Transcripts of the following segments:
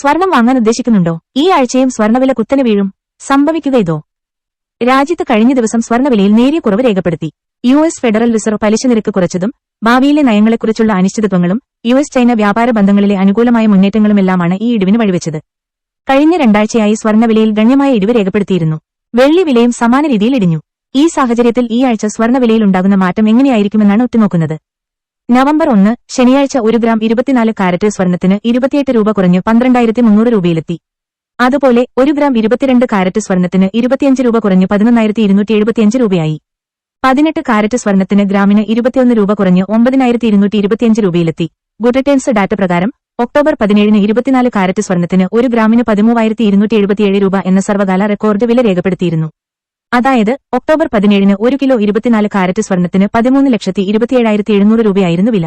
സ്വർണം വാങ്ങാൻ ഉദ്ദേശിക്കുന്നുണ്ടോ? ഈ ആഴ്ചയും സ്വർണവില കുത്തനെ വീഴും. സംഭവിക്കുക ഇതോ? രാജ്യത്ത് കഴിഞ്ഞ ദിവസം സ്വർണവിലയിൽ നേരിയ കുറവ് രേഖപ്പെടുത്തി. യു എസ് ഫെഡറൽ റിസർവ് പലിശ നിരക്ക് കുറച്ചതും ഭാവിയിലെ നയങ്ങളെക്കുറിച്ചുള്ള അനിശ്ചിതത്വങ്ങളും യു എസ് ചൈന വ്യാപാര ബന്ധങ്ങളിലെ അനുകൂലമായ മുന്നേറ്റങ്ങളുമെല്ലാമാണ് ഈ ഇടിവിന് വഴിവെച്ചത്. കഴിഞ്ഞ രണ്ടാഴ്ചയായി സ്വർണവിലയിൽ ഗണ്യമായ ഇടിവ് രേഖപ്പെടുത്തിയിരുന്നു. വെള്ളി വിലയും സമാന രീതിയിൽ ഇടിഞ്ഞു. ഈ സാഹചര്യത്തിൽ ഈ ആഴ്ച സ്വർണവിലയിൽ ഉണ്ടാകുന്ന മാറ്റം എങ്ങനെയായിരിക്കുമെന്നാണ് ഉറ്റുനോക്കുന്നത്. നവംബർ ഒന്ന് ശനിയാഴ്ച ഒരു ഗ്രാം ഇരുപത്തിനാല് കാരറ്റ് സ്വർണത്തിന് ഇരുപത്തിയെട്ട് രൂപ കുറഞ്ഞ് പന്ത്രണ്ടായിരത്തി മുന്നൂറ് രൂപയിലെത്തി. അതുപോലെ ഒരു ഗ്രാം ഇരുപത്തിരണ്ട് കാരറ്റ് സ്വർണത്തിന് ഇരുപത്തിയഞ്ച് രൂപ കുറഞ്ഞ് പതിനൊന്നായിരത്തി ഇരുന്നൂറ്റി എഴുപത്തിയഞ്ച് രൂപയായി. പതിനെട്ട് കാരറ്റ് സ്വർണത്തിന് ഗ്രാമിന് ഇരുപത്തിയൊന്ന് രൂപ കുറഞ്ഞ് ഒമ്പതിനായിരത്തി ഇരുന്നൂറ്റി ഇരുപത്തിയഞ്ച് രൂപയിലെത്തി. ഗുഡ് ഡാറ്റ പ്രകാരം ഒക്ടോബർ പതിനേഴിന് ഇരുപത്തിനാല് കാരറ്റ് സ്വർണത്തിന് ഒരു ഗ്രാമിന് പതിമൂവായിരത്തി ഇരുന്നൂറ്റി എഴുപത്തിയേഴ് രൂപ എന്ന സർവകാല റെക്കോർഡ് വില രേഖപ്പെടുത്തിയിരുന്നു. അതായത് ഒക്ടോബർ പതിനേഴിന് ഒരു കിലോ ഇരുപത്തിനാല് കാരറ്റ് സ്വർണത്തിന് പതിമൂന്ന് ലക്ഷത്തി ഇരുപത്തിയേഴായിരത്തി എഴുന്നൂറ് രൂപയായിരുന്നു വില.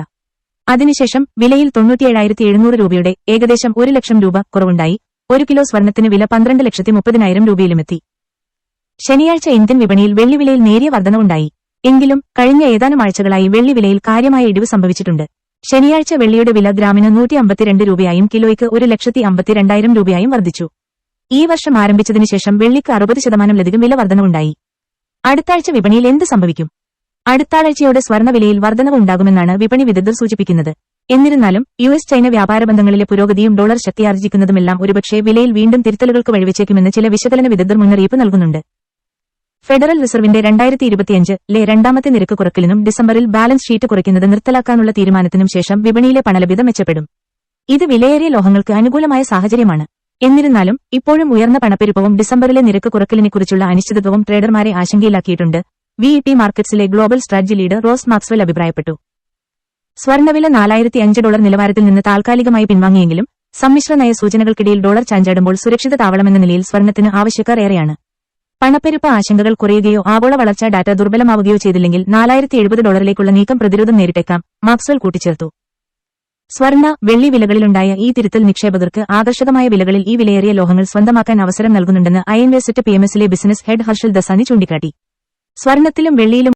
അതിനുശേഷം വിലയിൽ തൊണ്ണൂറ്റിയേഴായിരത്തി എഴുന്നൂറ് രൂപയുടെ ഏകദേശം ഒരു ലക്ഷം രൂപ കുറവുണ്ടായി. ഒരു കിലോ സ്വർണത്തിന് വില പന്ത്രണ്ട് ലക്ഷത്തി മുപ്പതിനായിരം രൂപയിലുമെത്തി. ശനിയാഴ്ച ഇന്ത്യൻ വിപണിയിൽ വെള്ളിവിലയിൽ നേരിയ വർധനവുണ്ടായി എങ്കിലും കഴിഞ്ഞ ഏതാനും ആഴ്ചകളായി വെള്ളിവിലയിൽ കാര്യമായ ഇടിവ് സംഭവിച്ചിട്ടുണ്ട്. ശനിയാഴ്ച വെള്ളിയുടെ വില ഗ്രാമിന് നൂറ്റി അമ്പത്തിരണ്ട് രൂപയായും കിലോയ്ക്ക് ഒരു ലക്ഷത്തി അമ്പത്തിരണ്ടായിരം രൂപയായും വർദ്ധിച്ചു. ഈ വർഷം ആരംഭിച്ചതിനു ശേഷം വെള്ളിക്ക് അറുപത് ശതമാനത്തിലധികം വില വർധനവുണ്ടായി. അടുത്താഴ്ച വിപണിയിൽ എന്ത് സംഭവിക്കും? അടുത്താഴ്ചയോടെ സ്വർണവിലയിൽ വർധനവ് ഉണ്ടാകുമെന്നാണ് വിപണി വിദഗ്ധർ സൂചിപ്പിക്കുന്നത്. എന്നിരുന്നാലും യു എസ് ചൈന വ്യാപാര ബന്ധങ്ങളിലെ പുരോഗതിയും ഡോളർ ശക്തിയാർജിക്കുന്നതുമെല്ലാം ഒരുപക്ഷെ വിലയിൽ വീണ്ടും തിരുത്തലുകൾക്ക് വഴിവെച്ചേക്കുമെന്ന് ചില വിശകലന വിദഗ്ധർ മുന്നറിയിപ്പ് നൽകുന്നുണ്ട്. ഫെഡറൽ റിസർവിന്റെ രണ്ടായിരത്തി ഇരുപത്തിയഞ്ച് ലെ രണ്ടാമത്തെ നിരക്ക് കുറക്കലിനും ഡിസംബറിൽ ബാലൻസ് ഷീറ്റ് കുറയ്ക്കുന്നത് നിർത്തലാക്കാനുള്ള തീരുമാനത്തിനും ശേഷം വിപണിയിലെ പണലഭ്യത മെച്ചപ്പെടും. ഇത് വിലയേറിയ ലോഹങ്ങൾക്ക് അനുകൂലമായ സാഹചര്യമാണ്. എന്നിരുന്നാലും ഇപ്പോഴും ഉയർന്ന പണപ്പെരുപ്പവും ഡിസംബറിലെ നിരക്ക് കുറക്കലിനെക്കുറിച്ചുള്ള അനിശ്ചിതത്വവും ട്രേഡർമാരെ ആശങ്കയിലാക്കിയിട്ടുണ്ട്. V E T മാർക്കറ്റ്സിലെ global strategy leader Ross Maxwell അഭിപ്രായപ്പെട്ടു. സ്വർണവില നാലായിരത്തി അഞ്ച് ഡോളർ നിലവാരത്തിൽ നിന്ന് താൽക്കാലികമായി പിൻവാങ്ങിയെങ്കിലും സമ്മിശ്ര നയ സൂചനകൾക്കിടയിൽ ഡോളർ ചാഞ്ചാടുമ്പോൾ സുരക്ഷിത താവളമെന്ന നിലയിൽ സ്വർണത്തിന് ആവശ്യക്കാർ ഏറെയാണ്. പണപ്പെരുപ്പ ആശങ്കകൾ കുറയുകയോ ആഗോള വളർച്ചാ ഡാറ്റ ദുർബലമാവുകയോ ചെയ്തില്ലെങ്കിൽ നാലായിരത്തി എഴുപത് ഡോളറിലേക്കുള്ള നീക്കം പ്രതിരോധം നേരിട്ടേക്കാം മാക്സ്വൽ കൂട്ടിച്ചേർത്തു. സ്വർണ വെള്ളി വിലകളിലുണ്ടായ ഈ തിരുത്തൽ നിക്ഷേപകർക്ക് ആകർഷകമായ വിലകളിൽ ഈ വിലയേറിയ ലോഹങ്ങൾ സ്വന്തമാക്കാൻ അവസരം നൽകുന്നുണ്ടെന്ന് ഐ എൻ പി എം എസിലെ ബിസിനസ് ഹെഡ് ഹർഷൽ ദസാനി ചൂണ്ടിക്കാട്ടി. സ്വർണത്തിലും വെള്ളിയിലും